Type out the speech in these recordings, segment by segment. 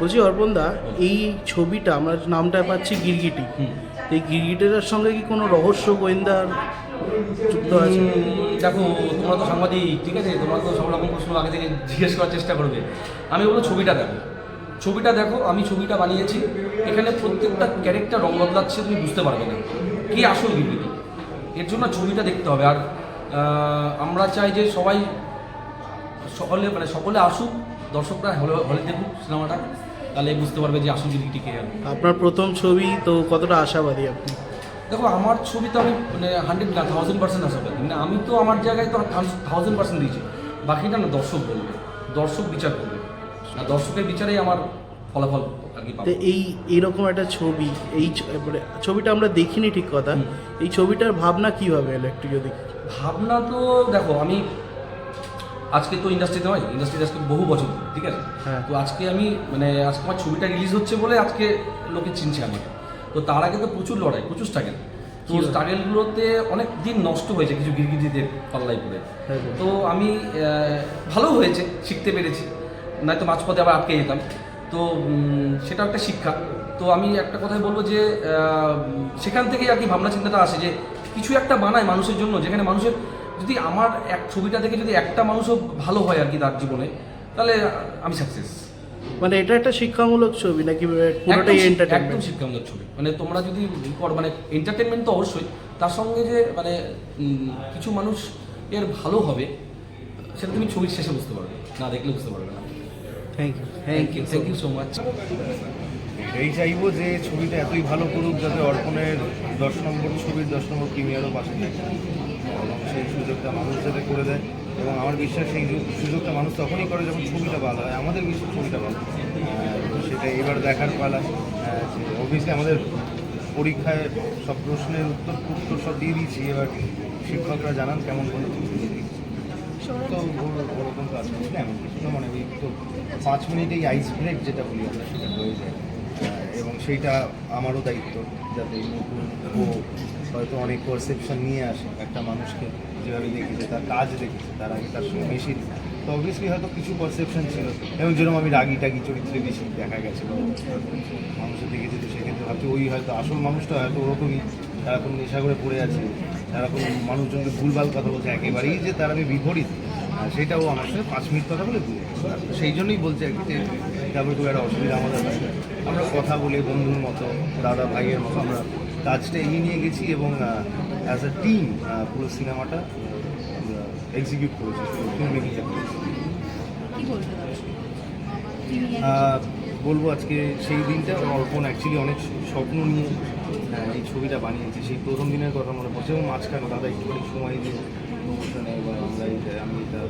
বলছি অর্পণদা এই ছবিটা আমরা নামটা পাচ্ছি গিরগিটি। এই গিরগিটের সঙ্গে কি কোনো রহস্য গোয়েন্দার যুক্ত আছে? দেখো তোমরা তো সাংবাদিক ঠিক আছে? তোমরা তো সব রকম প্রশ্ন আগে থেকে জিজ্ঞেস করার চেষ্টা করবে। আমি বলব ছবিটা দেখো। ছবিটা দেখো আমি ছবিটা বানিয়েছি। এখানে প্রত্যেকটা ক্যারেক্টার রং বদলাচ্ছে তুমি বুঝতে পারবে না। কি আসল বিবৃতি এর জন্য ছবিটা দেখতে হবে। আর আমরা চাই যে সবাই সকলে মানে সকলে আসুক দর্শকরা হলে হলে দেখুক সিনেমাটা তাহলে বুঝতে পারবে যে আসল বিবৃতি কে আর আপনার প্রথম ছবি তো কতটা আশাবাদী আপনি? দেখো আমার ছবি তো আমি মানে হান্ড্রেড না থাউজেন্ড পার্সেন্ট আশাবাদী। মানে আমি তো আমার জায়গায় তো থাউজেন্ড পার্সেন্ট দিয়েছি। বাকিটা না দর্শক বলবে। দর্শক বিচার করবে। আর দর্শকের বিচারেই আমার ফলাফল তো এই এইরকম একটা ছবি এই মানে ছবিটা আমরা দেখিনি ঠিক কথা। এই ছবিটার ভাবনা কীভাবে একটু যদি? ভাবনা তো দেখো আমি আজকে তো ইন্ডাস্ট্রিতে নয় ইন্ডাস্ট্রিতে আজকে বহু বছর ঠিক আছে? হ্যাঁ। তো আজকে আমি মানে আজকে আমার ছবিটা রিলিজ হচ্ছে বলে আজকে লোকে চিনছে আমাকে। তো তার আগে তো প্রচুর লড়াই প্রচুর স্ট্রাগেল তো স্ট্রাগেলগুলোতে অনেক দিন নষ্ট হয়েছে কিছু গিরগিটিদের পাল্লাই পড়ে। হ্যাঁ, হ্যাঁ। তো আমি ভালো হয়েছে শিখতে পেরেছি। নয়তো মাঝপথে আবার আটকে যেতাম। তো সেটা একটা শিক্ষা। তো আমি একটা কথাই বলব যে সেখান থেকেই আর কি ভাবনা চিন্তাটা আসে যে কিছু একটা বানায় মানুষের জন্য যেখানে মানুষের যদি আমার এক ছবিটা থেকে যদি একটা মানুষও ভালো হয় আর কি তার জীবনে তাহলে আমি সাকসেস মানে এটা একটা শিক্ষামূলক ছবি নাকি পুরোটাই একদম শিক্ষামূলক ছবি। মানে তোমরা যদি মানে এন্টারটেনমেন্ট তো অবশ্যই তার সঙ্গে যে মানে কিছু মানুষ এর ভালো হবে সেটা তুমি ছবির শেষে বুঝতে পারবে না দেখলে বুঝতে পারবে না। Thank you thank you thank you so much এই চাইব যে ছবিটা এতই ভালো করুক যাতে অর্পণের দশ নম্বর ছবির দশ নম্বর প্রিমিয়ারও পাশে থাকে। সেই সুযোগটা মানুষ যাতে করে দেয় এবং আমার বিশ্বাস সেই সুযোগটা মানুষ তখনই করে যখন ছবিটা ভালো হয় আমাদের বিশ্বাস ছবিটা ভালো সেটা এবার দেখার পালা। অবভিয়াসলি আমাদের পরীক্ষায় সব প্রশ্নের উত্তর উত্তর সব দিয়ে দিয়েছি। এবার শিক্ষকরা জানান কেমন কোনো তো ওর- ওরকম কাজ করছি এমন কিছু মানে ওই তো পাঁচ মিনিটেই আইস ব্রেক যেটা বলি আমরা, সেটা হয়ে যায়। এবং সেইটা আমারও দায়িত্ব যাতে নতুন ও হয়তো অনেক পারসেপশন নিয়ে আসে। একটা মানুষকে যেভাবে দেখেছে তার কাজ দেখেছে তার আগে তার সঙ্গে মেশিন তো অবভিয়াসলি হয়তো কিছু পারসেপশন ছিল। এবং যেরকম আমি রাগি টাগি চরিত্রে বেশি দেখা গেছে, বা মানুষের দেখেছি, তো সেক্ষেত্রে ভাবছি ওই হয়তো আসল মানুষটা হয়তো ওরকমই, তারা কোনো নেশা করে পড়ে আছে, তারা কোনো মানুষজনকে ভুলভাল কথা বলছে, একেবারেই যে তার আমি বিপরীত। সেটাও আমার সঙ্গে পাঁচ মিনিট কথা বলে। সেই জন্যই বলছে আর কি যে তারপরে খুব একটা অসুবিধা আমাদের হয়। আমরা কথা বলে বন্ধুর মতো দাদা ভাইয়ের মতো আমরা কাজটা এগিয়ে নিয়ে গেছি এবং অ্যাজ আ টিম পুরো সিনেমাটা এক্সিকিউট করেছি ফিল্ম মেকিংটা করেছি। বলব আজকে সেই দিনটা অর্পণ অ্যাকচুয়ালি অনেক স্বপ্ন নিয়ে এই ছবিটা বানিয়েছি সেই প্রথম দিনের কথা মনে পড়ছে এবং মাঝখানে দাদা একটুখানি সময় দিয়ে প্রমোশনে বা আমরা আমি এটা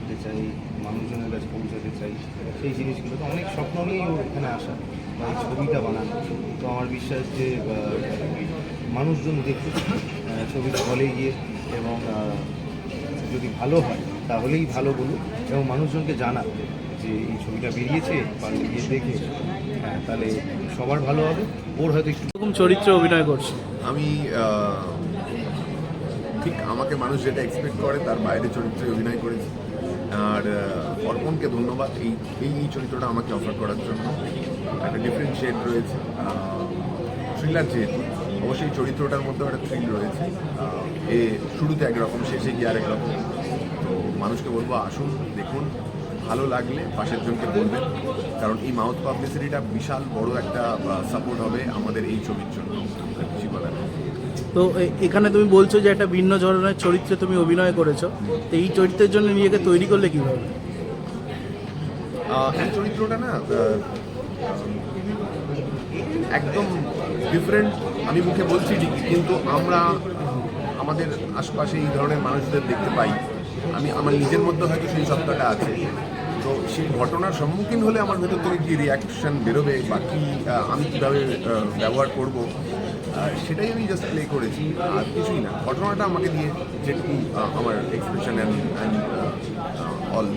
করতে চাই মানুষজনের কাছে পৌঁছাতে চাই সেই জিনিসগুলো তো অনেক স্বপ্ন নিয়েই ওর এখানে আসা বা এই ছবিটা বানানো। তো আমার বিশ্বাস যে মানুষজন দেখুক ছবিটা হলে গিয়ে এবং যদি ভালো হয় তাহলেই ভালো বলুক এবং মানুষজনকে জানাক যে এই ছবিটা বেরিয়েছে পারলে গিয়ে দেখে হ্যাঁ তাহলে সবার ভালো হবে। ওর হয়তো একটু এরকম চরিত্রে অভিনয় করছে। আমি ঠিক আমাকে মানুষ যেটা এক্সপেক্ট করে তার বাইরে চরিত্রে অভিনয় করেছি। আর অর্পণকে ধন্যবাদ এই এই চরিত্রটা আমাকে অফার করার জন্য। একটা ডিফারেন্ট শেড রয়েছে থ্রিলার যেহেতু, অবশ্যই চরিত্রটার মধ্যে একটা থ্রিল রয়েছে। এ শুরুতে একরকম, শেষে গিয়ে আরেক রকম তো মানুষকে বলব, আসুন, দেখুন, ভালো লাগলে পাশের জনকে বলবেন, কারণ এই মাউথ পাবলিসিটিটা বিশাল বড় একটা সাপোর্ট হবে আমাদের এই ছবির জন্য। কিছু। তো এখানে তুমি বলছো যে একটা ভিন্ন ধরনের চরিত্রে তুমি অভিনয় করেছ। তো এই চরিত্রের জন্য নিজেকে তৈরি করলে কীভাবে? এই চরিত্রটা না একদম ডিফারেন্ট আমি মুখে বলছি কিন্তু আমরা আমাদের আশপাশে এই ধরনের মানুষদের দেখতে পাই। আমি, আমার নিজের মধ্যে হয়তো সেই সত্তাটা আছে। তো সেই ঘটনার সম্মুখীন হলে আমার ভেতর থেকে কী রিয়াকশন বেরোবে বা কী আমি কীভাবে ব্যবহার করব? সেটাই আমি জাস্ট প্লে করেছি আর কিছুই না। ঘটনাটা আমাকে দিয়ে যেটুকু আমার expression and and all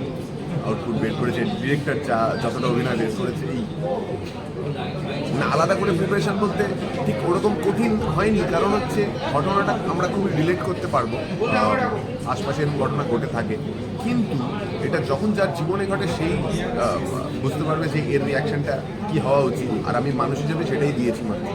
output বের করেছে ডিরেক্টর যা যতটা অভিনয় বের করেছে এই না আলাদা করে প্রিপারেশন বলতে ঠিক ওরকম কঠিন হয়নি। কারণ হচ্ছে ঘটনাটা আমরা খুবই রিলেট করতে পারব আহ, আশপাশে এরকম ঘটনা ঘটে থাকে। কিন্তু এটা যখন যার জীবনে ঘটে সেই বুঝতে পারবে যে এর রিয়াকশনটা কি হওয়া উচিত। আর আমি মানুষ হিসেবে সেটাই দিয়েছি মানে